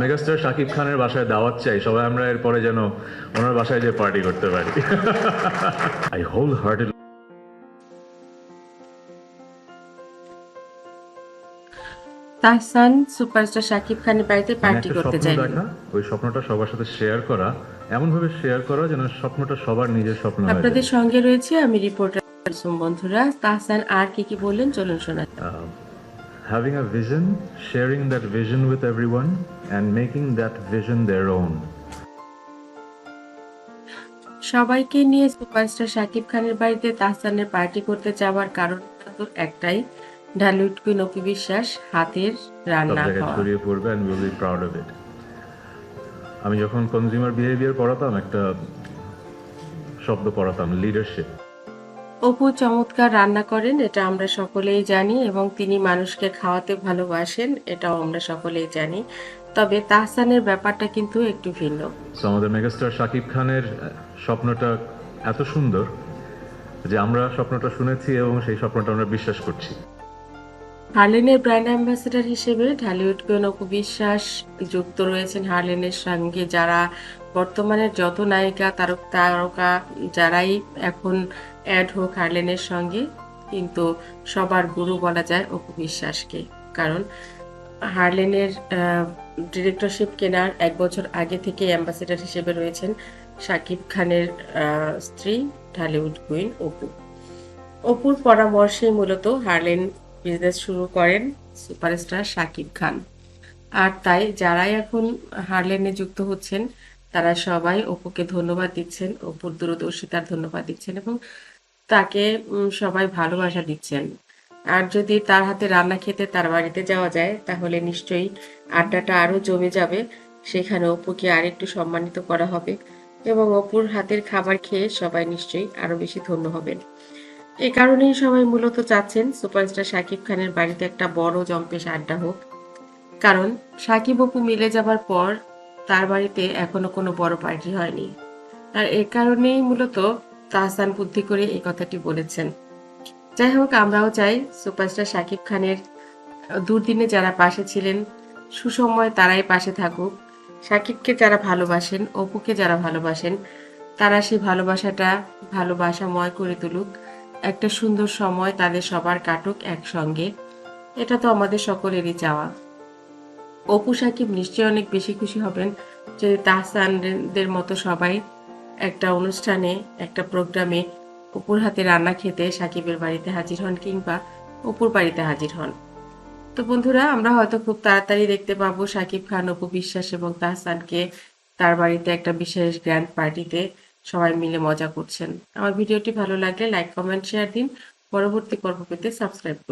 Megastar Shakib খানের বাসায় দাওয়াত চাই সবাই আমরা এরপরে যেন ওনার বাসায় যে পার্টি করতে পারি। I wholehearted Tahsan superstar Shakib খানের বাড়িতে পার্টি করতে দেখা ওই স্বপ্নটা সবার সাথে শেয়ার করা এমন ভাবে শেয়ার করা যেন স্বপ্নটা সবার নিজের স্বপ্ন হয়ে আপনাদের সঙ্গে রয়েছে আমি রিপোর্টার বন্ধুরা। তাহসান আর কি কি বললেন? চলুন শোনা having a vision, sharing that vision with everyone, and making that vision their own. সবাইকে নিয়ে সুপারস্টার শাকিব খানের বাড়িতে তাহসানের পার্টি করতে যাওয়ার কারণ তো একটাই ঢালিউড কুইন অপি বিশ্বাস হাতের রান্না খাওয়া। ছড়িয়ে পড়বে and will be proud of it আমি যখন কনজিউমার বিহেভিয়ার পড়াতাম একটা শব্দ পড়াতাম লিডারশিপ অপু চমৎকার রান্না করেন এটা আমরা সকলেই জানি এবং তিনি মানুষকে খাওয়াতে ভালোবাসেন এটাও আমরা সকলেই জানি। তবে তাহসানের ব্যাপারটা কিন্তু একটু ভিন্ন। আমাদের মেগাস্টার শাকিব খানের স্বপ্নটা এত সুন্দর যে আমরা স্বপ্নটা শুনেছি এবং সেই স্বপ্নটা আমরা বিশ্বাস করছি। হার্লেনের ব্র্যান্ড অ্যাম্বাসেডর হিসেবে ঢালিউড অপু বিশ্বাস যুক্ত রয়েছেন হার্লেনের সঙ্গে যারা বর্তমানে যত নায়িকা তারক তারকা যারাই এখন অ্যাড হোক হার্লেনের সঙ্গে, কিন্তু সবার গুরু বলা যায় অপু বিশ্বাসকে। কারণ হার্লেনের ডিরেক্টরশিপ কেনার এক বছর আগে থেকে অ্যাম্বাসেডর হিসেবে রয়েছেন শাকিব খানের স্ত্রী ঢালিউড কুইন অপু। অপুর পরামর্শে মূলত হার্লেন বিজনেস শুরু করেন সুপারস্টার শাকিব খান। আর তাই যারাই এখন হার্লেনে যুক্ত হচ্ছেন, তারা সবাই অপুকে ধন্যবাদ দিচ্ছেন, অপুর দূরদর্শিতার ধন্যবাদ দিচ্ছেন এবং তাকে সবাই ভালোবাসা দিচ্ছেন। আর যদি তার হাতে রান্না খেতে তার বাড়িতে যাওয়া যায়, তাহলে নিশ্চয়ই আড্ডাটা আরও জমে যাবে। সেখানে অপুকে আরেকটু সম্মানিত করা হবে এবং অপুর হাতের খাবার খেয়ে সবাই নিশ্চয়ই আরও বেশি ধন্য হবেন। এ কারণেই সবাই মূলত চাচ্ছেন সুপারস্টার শাকিব খানের বাড়িতে একটা বড় জম্পেশ আড্ডা হোক। কারণ সাকিব অপু মিলে যাবার পর তার বাড়িতে এখনও কোনো বড় পার্টি হয়নি। আর এ কারণেই মূলত তাহসান বুদ্ধি করে এই কথাটি বলেছেন। যাই হোক, আমরাও চাই সুপারস্টার শাকিব খানের দুর্দিনে যারা পাশে ছিলেন, সুসময় তারাই পাশে থাকুক। সাকিবকে যারা ভালোবাসেন, অপুকে যারা ভালোবাসেন, তারা সেই ভালোবাসাটা ভালোবাসাময় করে তুলুক। একটা সুন্দর সময় তাদের সবার কাটুক একসঙ্গে। এটা তো আমাদের সকলেরই চাওয়া। অপু সাকিব নিশ্চয়ই অনেক বেশি খুশি হবেন যদি তাহসানদের মতো সবাই একটা অনুষ্ঠানে, একটা প্রোগ্রামে অপুর হাতে রান্না খেতে সাকিবের বাড়িতে হাজির হন কিংবা অপুর বাড়িতে হাজির হন। তো বন্ধুরা, আমরা হয়তো খুব তাড়াতাড়ি দেখতে পাবো সাকিব খান, অপু বিশ্বাস এবং তাহসানকে তার বাড়িতে একটা বিশেষ গ্র্যান্ড পার্টিতে সবাই মিলে মজা করছেন। আমার ভিডিওটি ভালো লাগলে লাইক কমেন্ট শেয়ার দিন। পরবর্তী পর্ব পেতে সাবস্ক্রাইব করুন।